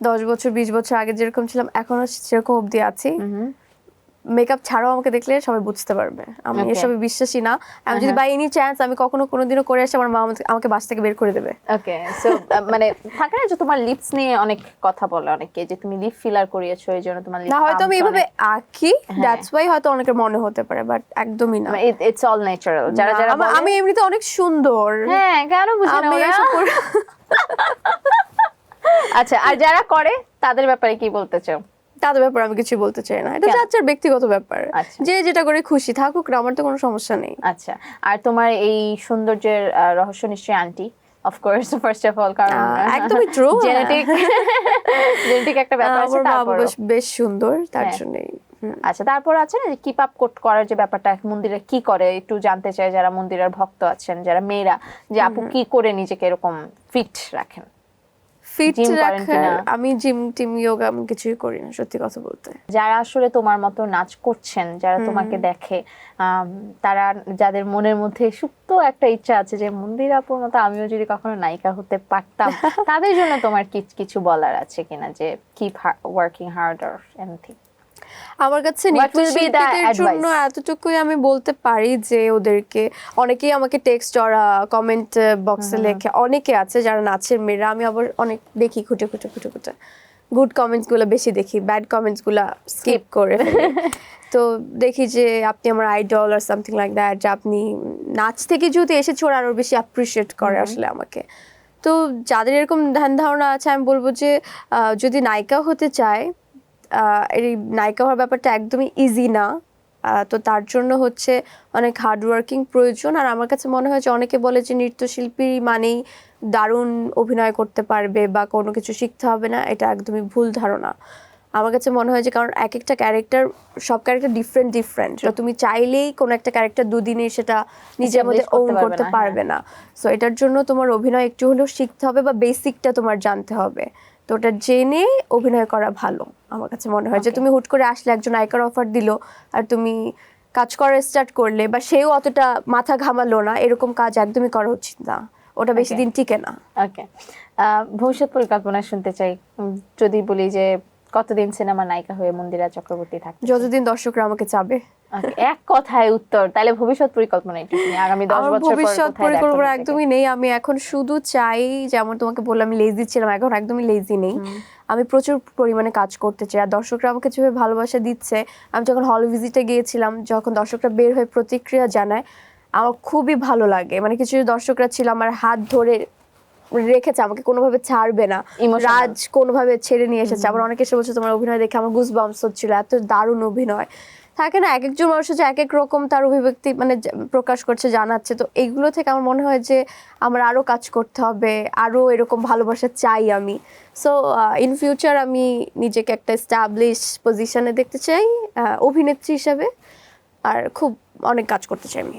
দশ বছর বিশ বছর আগে যেরকম ছিলাম এখনও সেরকম অবধি আছি। মেকআপ ছাড়াও আমাকে দেখলে সবাই বুঝতে পারবে। আমি. এসবে বিশ্বাসী না। আমি যদি বাই এনি চান্স আমি কখনো কোনোদিনও করে আসি আমার মা আমাকে- বাস থেকে বের করে দেবে। ওকে সো মানে থাকে না যে তোমার লিপস নিয়ে অনেক কথা বলে অনেকে যে তুমি লিপ ফিলার করিয়েছো এই জন্য তোমার না হয়তো আমি এভাবে আঁকি। দ্যাটস ওয়াই হয়তো অনেকের মনে হতে পারে বাট একদমই না। ইটস অল ন্যাচারাল যারা যারা আমি এমনিতে অনেক সুন্দর। হ্যাঁ কেন বুঝি না আমি ওরা? এসব করে- আচ্ছা আর যারা করে তাদের ব্যাপারে কি বলতে চাও তাদের ব্যাপারে আমি কিছু বলতে চাই না এটা? যার ব্যক্তিগত ব্যাপার আচ্ছা। যে যেটা করে খুশি থাকুক আমার তো কোনো সমস্যা নেই আচ্ছা আর তোমার এই সৌন্দর্যের রহস্য নিশ্চয়ই aunty of course first of all কারণ একদমই হ্যাঁ। জেনেটিক জেনেটিক একটা ব্যাপার আছে তারপরও। বেশ- সুন্দর তার হ্যাঁ। জন্যই আচ্ছা তারপর আছে না যে কিপ আপ করার যে ব্যাপারটা মন্দিরে কি করে একটু জানতে চাই যারা মন্দিরের ভক্ত আছেন যারা মেয়েরা যে আপু কি করে নিজেকে এরকম ফিট রাখেন ফিট রাখার আমি জিম টিম যোগা আমি কিছুই করি না সত্যি কথা বলতে। যারা আসলে তোমার মতো নাচ করছেন যারা তোমাকে দেখে তারা যাদের মনের মধ্যে সুপ্ত একটা ইচ্ছা আছে যে মন্দির আপুর মতো আমিও যদি কখনো নায়িকা হতে পারতাম তাদের জন্য তোমার কিছু বলার আছে কিনা যে keep working hard or anything আমার কাছে নৃত্যশিল্পীদের জন্য এতটুকুই আমি বলতে পারি যে ওদেরকে অনেকেই আমাকে টেক্সট ওরা কমেন্ট বক্সে লেখে অনেকে আছে যারা নাচের মেয়েরা আমি আবার অনেক দেখি খুঁটে খুঁটে খুঁটে খুঁটে। গুড কমেন্টসগুলো বেশি দেখি ব্যাড কমেন্টসগুলা স্কিপ করে তো দেখি যে আপনি আমার আইডল আর সামথিং লাইক দ্যাট যে আপনি নাচ থেকে যেহেতু এসেছে ওরা আরও বেশি অ্যাপ্রিসিয়েট করে আসলে আমাকে। তো যাদের এরকম ধ্যান ধারণা আছে আমি বলব যে যদি নায়িকা হতে চায় এই নায়িকা হওয়ার ব্যাপারটা একদমই ইজি না। তো তার জন্য হচ্ছে অনেক হার্ড ওয়ার্কিং প্রয়োজন। আর আমার কাছে মনে হয় যে অনেকে বলে যে নৃত্যশিল্পী মানেই দারুণ অভিনয় করতে পারবে বা কোনো কিছু শিখতে হবে না এটা একদমই ভুল ধারণা। আমার কাছে মনে হয় যে কারণ এক একটা ক্যারেক্টার সব ক্যারেক্টার ডিফারেন্ট ডিফারেন্ট তুমি চাইলেই কোনো একটা ক্যারেক্টার দুদিনে সেটা নিজের মধ্যে ওন পারবে করতে না, হ্যাঁ। পারবে না। সো এটার জন্য তোমার অভিনয় একটু হলেও শিখতে হবে বা বেসিকটা তোমার জানতে হবে। তো ওটা জেনে অভিনয় করা ভালো। আমার কাছে মনে হয় যে তুমি হুট করে আসলে একজন নায়িকার অফার দিল আর তুমি কাজ করা স্টার্ট করলে বা সেও অতটা মাথা ঘামালো না এরকম কাজ একদমই করা উচিত না। ওটা বেশি দিন টিকে না। ওকে ভবিষ্যৎ পরিকল্পনা শুনতে চাই। যদি বলি যে কতদিন সিনেমা নায়িকা হয়ে মন্দিরা চক্রবর্তী থাকে যতদিন দর্শকরা আমাকে চাবে। এক কথায় উত্তর। তাহলে ভবিষ্যৎ পরিকল্পনা শুনি। আগামী দশ আমার বছর ভবিষ্যৎ পরিকল্পনা একদমই নেই। আমি এখন শুধু চাই যেমন তোমাকে বললাম লেজি ছিলাম এখন একদমই লেজি নেই। আমি প্রচুর পরিমাণে কাজ করতে চাই। আর দর্শকরা আমাকে যেভাবে ভালোবাসা দিচ্ছে আমি যখন হল ভিজিটে গিয়েছিলাম যখন দর্শকরা বের হয়ে প্রতিক্রিয়া জানায় আমার খুবই ভালো লাগে। মানে কিছু দর্শকরা ছিল আমার হাত ধরে রেখেছে আমাকে কোনোভাবে ছাড়বে না. রাজ কোনোভাবে ছেড়ে নিয়ে এসেছে। আবার অনেকে এসে বলছে তোমার অভিনয় দেখে আমার গুজ বাম্পস হচ্ছিল এত দারুণ অভিনয়। থাকে না এক একজন মানুষ হচ্ছে এক এক রকম তার অভিব্যক্তি মানে প্রকাশ করছে জানাচ্ছে। তো এইগুলো থেকে আমার মনে হয় যে আমার আরও কাজ করতে হবে আরও এরকম ভালোবাসা চাই আমি। সো ইন ফিউচার আমি নিজেকে একটা স্টাবলিশ পজিশনে দেখতে চাই অভিনেত্রী হিসাবে আর খুব অনেক কাজ করতে চাই আমি।